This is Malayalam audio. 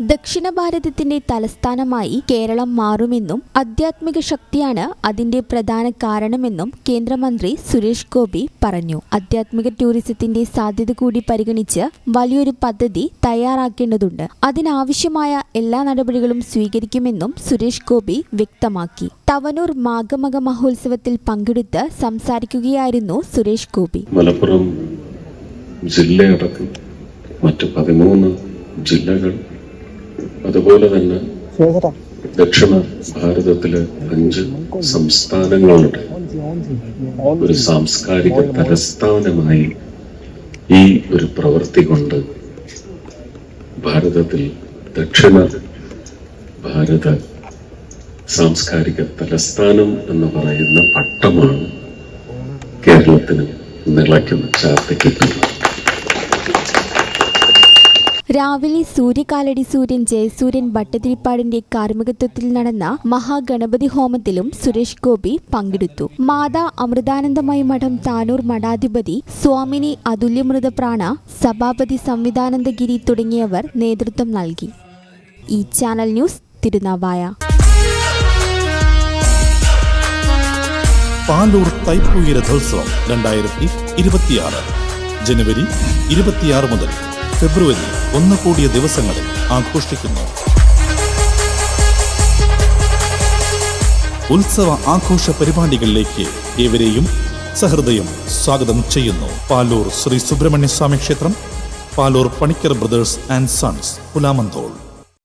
ദക്ഷിണ ഭാരതത്തിന്റെ തലസ്ഥാനമായി കേരളം മാറുമെന്നും ആധ്യാത്മിക ശക്തിയാണ് അതിന്റെ പ്രധാന കാരണമെന്നും കേന്ദ്രമന്ത്രി സുരേഷ് ഗോപി പറഞ്ഞു. ആധ്യാത്മിക ടൂറിസത്തിന്റെ സാധ്യത കൂടി പരിഗണിച്ച് വലിയൊരു പദ്ധതി തയ്യാറാക്കേണ്ടതുണ്ട്. അതിനാവശ്യമായ എല്ലാ നടപടികളും സ്വീകരിക്കുമെന്നും സുരേഷ് ഗോപി വ്യക്തമാക്കി. തവനൂർ മാഘമക മഹോത്സവത്തിൽ പങ്കെടുത്ത് സംസാരിക്കുകയായിരുന്നു സുരേഷ് ഗോപി. മലപ്പുറം ജില്ലയടക്കം മറ്റ് പതിമൂന്ന് ജില്ലകൾ അതുപോലെ തന്നെ ദക്ഷിണ ഭാരതത്തിലെ അഞ്ച് സംസ്ഥാനങ്ങളുടെ ഒരു സാംസ്കാരിക തലസ്ഥാനമായി ഈ ഒരു പ്രവൃത്തി കൊണ്ട് ഭാരതത്തിൽ ദക്ഷിണ ഭാരത സാംസ്കാരിക തലസ്ഥാനം എന്ന് പറയുന്ന പട്ടമാണ് കേരളത്തിന് നിളയ്ക്കുന്ന ചാർത്തിക്കുന്നത് രാവിലെ സൂര്യകാലടി സൂര്യൻ ജയസൂര്യൻ ഭട്ടതിരിപ്പാടിന്റെ കാർമ്മികത്വത്തിൽ നടന്ന മഹാഗണപതി ഹോമത്തിലും സുരേഷ് ഗോപി പങ്കെടുത്തു. മാതാ അമൃതാനന്ദമയി മഠം താനൂർ മഠാധിപതി സ്വാമിനി അതുല്യമൃതപ്രാണ സഭാപതി സംവിധാനന്ദഗിരി തുടങ്ങിയവർ നേതൃത്വം നൽകി. ഈ ചാനൽ ന്യൂസ് തിരുനാവായ. പാലൂർ തൈപ്പൂയ രഥോത്സവം രണ്ടായിരത്തി ഇരുപത്തിയാറ് ജനുവരി ഇരുപത്തിയാറ് മുതൽ ഫെബ്രുവരി ഒന്ന് കൂടിയ ദിവസങ്ങളിൽ ആഘോഷിക്കുന്നു. ഉത്സവ ആഘോഷ പരിപാടികളിലേക്ക് ഏവരെയും സഹൃദയം സ്വാഗതം ചെയ്യുന്നു. പാലൂർ ശ്രീ സുബ്രഹ്മണ്യ സ്വാമി ക്ഷേത്രം Palur Panicker Brothers and Sons Pulamanthole.